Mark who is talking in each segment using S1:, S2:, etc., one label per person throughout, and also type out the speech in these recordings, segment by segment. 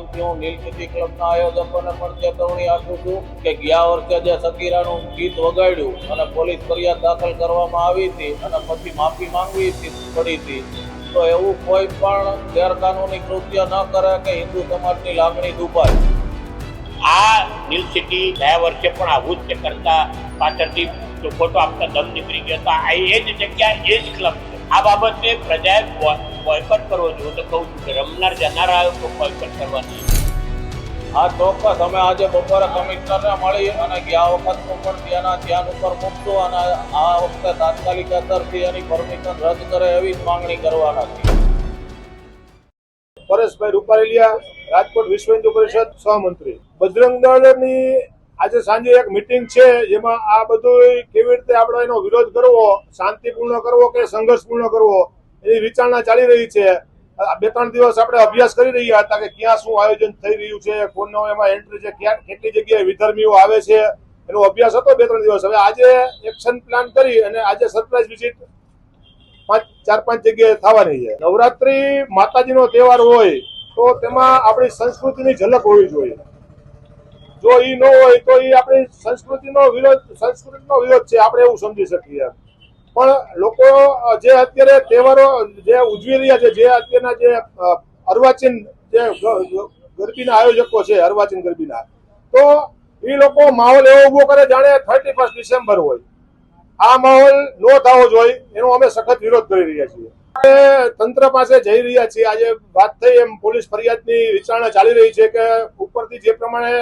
S1: માધ્યમથી હું ક્લબના આયોજકોને પણ ચેતવણી આપું છું કે ગયા વર્ષે જે સકીરાનું ગીત વગાડ્યું અને પોલીસ ફરિયાદ દાખલ કરવામાં આવી હતી અને પછી માફી માંગવી હતી, પડી હતી, તો એવું કોઈ પણ ગેરકાનૂની કૃત્ય ન કરે કે હિન્દુ સમાજની લાગણી દુભાય.
S2: આ નીલ સિટી ગયા વર્ષે પણ આવું જ કરતા પાછળથી ફોટો આપતા દમ નીકળી ગયો તો આ એ જ જગ્યા, એ જ ક્લબ આ બાબતને પ્રજાએ બોયકોટ કરવો જોઈએ. તો કહું છું કે રમનાર જનારા તો બોયકોટ કરવાની.
S1: હા ચોક્કસ. અમે આજે બપોરે કમિશનરને મળી અને ગયા વખતનું પણ ત્યાંના ધ્યાન ઉપર મૂકશું અને આ વખતે તાત્કાલિક અસરથી એની પરમિશન રદ કરે એવી માંગણી કરવાના છીએ.
S3: પરેશભાઈ રૂપારેલિયા રાજકોટ વિશ્વ હિન્દુ પરિષદ સહમંત્રી. બજરંગ દળની આજે સાંજે એક મિટિંગ છે, જેમાં આ બધું કેવી રીતે આપણે એનો વિરોધ કરવો, શાંતિપૂર્ણ કરવો કે સંઘર્ષપૂર્ણ કરવો, એની વિચારણા ચાલી રહી છે. બે ત્રણ દિવસ આપણે અભ્યાસ કરી રહ્યા હતા કે ક્યાં શું આયોજન થઈ રહ્યું છે, કોનો એમાં એન્ટ્રી છે, ક્યાં, કેટલી જગ્યાએ વિધર્મીઓ આવે છે, એનો અભ્યાસ હતો બે ત્રણ દિવસ. હવે આજે એક્શન પ્લાન કરી અને આજે સરપ્રાઇઝ વિઝિટ પાંચ, ચાર, પાંચ જગ્યાએ થવાની છે. નવરાત્રી માતાજીનો તહેવાર હોય તો તેમાં આપણી સંસ્કૃતિની ઝલક હોવી જોઈએ. જો ઈ ન હોય તો ઈ આપણી સંસ્કૃતિનો વિરોધ સંસ્કૃતિનો વિરોધ છે, આપણે એવું સમજી શકીએ પણ લોકો જે અત્યારે તહેવારો, જે ઉજવી રહ્યા છે, જે અત્યારના જે અર્વાચીન જે ગરબીના આયોજકો છે, અર્વાચીન ગરબીના, તો એ લોકો માહોલ એવો ઊભો કરે, જાણે થર્ટી ફર્સ્ટ ડિસેમ્બર હોય. આ માહોલ નો થવો જોઈએ, એનો અમે સખત વિરોધ કરી રહ્યા છીએ. તંત્ર પાસે જઈ રહ્યા છીએ. આજે વાત થઈ એમ, પોલીસ ફરિયાદની વિચારણા ચાલી રહી છે કે ઉપરથી જે પ્રમાણે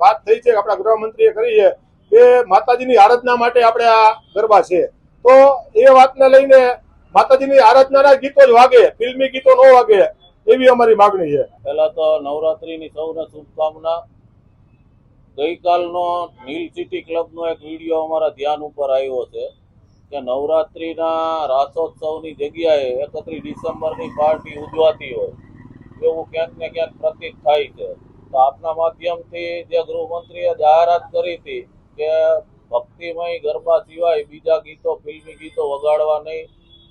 S3: વાત થઈ છે આપણા ગૃહમંત્રીએ કરી છે કે માતાજીની આરાધના માટે આપણે આ ગરબા છે. તો એ વાતને લઈને માતાજીની આરાધનાના ગીતો જ વાગે, ફિલ્મી ગીતો ન વાગે એવી અમારી માગણી છે.
S1: પહેલા તો નવરાત્રીની સૌને શુભકામના. ગઈકાલનો નીલ સિટી ક્લબનો એક વીડિયો અમારા ધ્યાન ઉપર આવ્યો છે કે નવરાત્રીના રાસોત્સવની જગ્યાએ એકત્રીસ ડિસેમ્બરની પાર્ટી ઉજવાતી હોય. એવું ક્યાંક ને ક્યાંક પ્રતીક થાય છે. આપના માધ્યમથી જે ગૃહમંત્રીએ જાહેરાત કરી હતી કે ભક્તિમય ગરબા સિવાય બીજા ગીતો, ફિલ્મી ગીતો વગાડવા નહીં.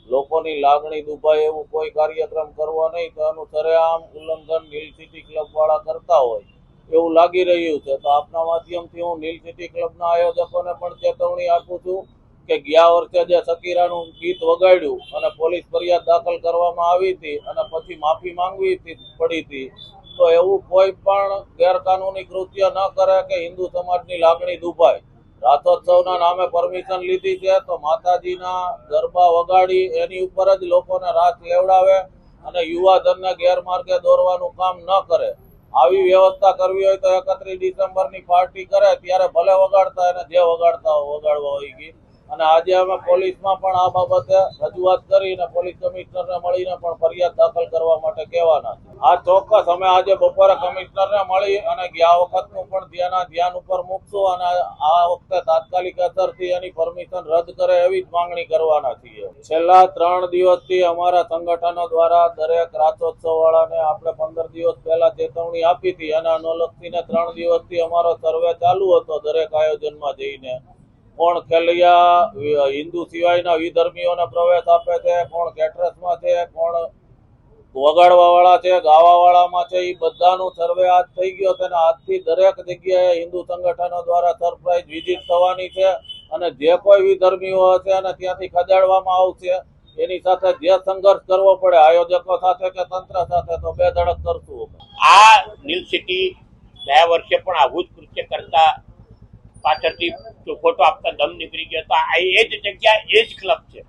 S1: લોકોની લાગણી દુભાય એવું કોઈ કાર્યક્રમ કરવો નહીં તો એનું સરેઆમ ઉલ્લંઘન નીલ સિટી ક્લબવાળા કરતા હોય. એવું લાગી રહ્યું છે. તો આપના માધ્યમથી હું નીલ સિટી ક્લબના આયોજકોને પણ ચેતવણી આપું છું કે ગયા વર્ષે જે સકીરાનું ગીત વગાડ્યું અને પોલીસ ફરિયાદ દાખલ કરવામાં આવી હતી અને પછી માફી માંગવી હતી, પડી હતી તો એવું કોઈ પણ ગેરકાનૂની કૃત્ય ન કરે કે હિન્દુ સમાજની લાગણી દુભાય. રાતોત્સવના નામે પરમિશન લીધી છે તો માતાજીના ગરબા વગાડી એની ઉપર જ લોકોને રાત લેવડાવે અને યુવાધનને ગેરમાર્ગે દોરવાનું કામ ન કરે. આવી વ્યવસ્થા કરવી હોય તો એકત્રીસ ડિસેમ્બરની પાર્ટી કરે, ત્યારે ભલે વગાડતા અને જે વગાડતા વગાડવા હોય ગીત અને આજે અમે પોલીસમાં પણ આ બાબતે રજૂઆત કરીને પોલીસ કમિશનરને મળીને પણ ફરિયાદ દાખલ કરવા માટે કહેવાના છે. આ ચોક્કસ અમે આજે બપોરે કમિશનરને મળી અને ગયા વખતનું પણ ધ્યાન ધ્યાન ઉપર મૂકશું અને આ વખતે તાત્કાલિક અસરથી એની પરમિશન રદ કરે એવી જ માંગણી કરવાના છીએ. છેલ્લા ત્રણ દિવસથી અમારા સંગઠનો દ્વારા દરેક રાતોત્સવ વાળાને આપણે પંદર દિવસ પહેલા ચેતવણી આપી હતી અને અનુલક્ષીને ત્રણ દિવસથી અમારો સર્વે ચાલુ હતો દરેક આયોજનમાં જઈને. કોણ ખેલૈયા હિન્દુ સિવાયના વિધર્મીઓને પ્રવેશ આપે છે, કોણ કેટરસમાં છે, કોણ વગાડવા વાળા છે ગાવા વાળામાં છે એ બધાનું સર્વે આજ થઈ ગયો છે અને આજથી દરેક જગ્યાએ હિન્દુ સંગઠનો દ્વારા સરપ્રાઇઝ વિઝિટ થવાની છે અને જે કોઈ વિધર્મીઓ હશે અને ત્યાંથી ખદેડવામાં આવશે. એની સાથે જે સંઘર્ષ કરવો પડે, આયોજકો સાથે કે તંત્ર સાથે, તો બે ધડક કરશું.
S2: આ નીલ સિટી ગયા વર્ષે પણ આવું જ કૃત્ય કરતા પાછળથી ફોટો આપતા દમ નીકળી ગયો, તો આ એ જ જગ્યા, એ જ ક્લબ છે.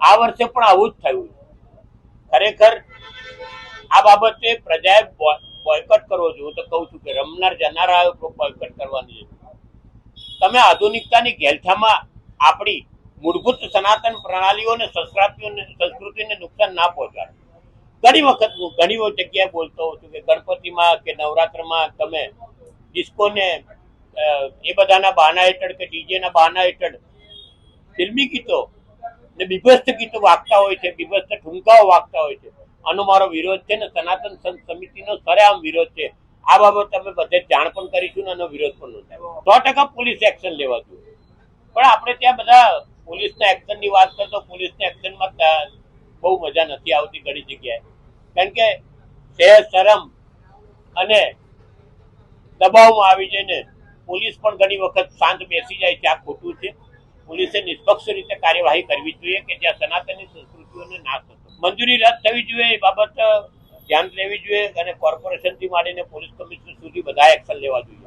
S2: આ વર્ષે પણ આવું જ થયું ખરેખર આ બાબતે પ્રજાએ બોયકટ કરવો જોઈએ. તો કહું છું કે રમનાર, જનારા બોયકટ કરવાની છે. તમે આધુનિકતાની ઘેલછામાં આપણી મૂળભૂત સનાતન પ્રણાલીઓને, સંસ્કૃતિઓને, સંસ્કૃતિને નુકસાન ના પહોંચાડો. ઘણી વખત હું ઘણી જગ્યાએ બોલતો હોઉં છું કે ગણપતિમાં કે નવરાત્રમાં તમે ડિસ્કોને એ બધાના બહાના હેઠળ કે ડીજેના બહાના હેઠળ ફિલ્મી ગીતો ને બીભત્સ ગીતો વાગતા હોય છે બીભત્સ ઠુમકાઓ વાગતા હોય છે. આનો મારો વિરોધ છે ને સનાતન સંત સમિતિનો સરેઆમ વિરોધ છે. આ બાબત અમે બધે જાણ પણ કરીશું ને આનો વિરોધ પણ નોંધાય સો ટકા પોલીસ એક્શન લેવા જોઈએ પણ આપણે ત્યાં બધા પોલીસના એક્શનની વાત કરતો, પોલીસના એક્શનમાં બહુ મજા નથી આવતી ઘણી જગ્યાએ. કારણ કે શહેર શરમ અને દબાવમાં આવી જઈને પોલીસ પણ ઘણી વખત શાંત બેસી જાય છે, આ ખોટું છે. પોલીસે નિષ્પક્ષ રીતે કાર્યવાહી કરવી જોઈએ કે જ્યાં સનાતની સંસ્કૃતિઓને નાશ થતો મંજૂરી રદ થવી જોઈએ એ બાબત ધ્યાન લેવી જોઈએ અને કોર્પોરેશનથી માંડીને પોલીસ કમિશનર સુધી બધા એક્શન લેવા જોઈએ.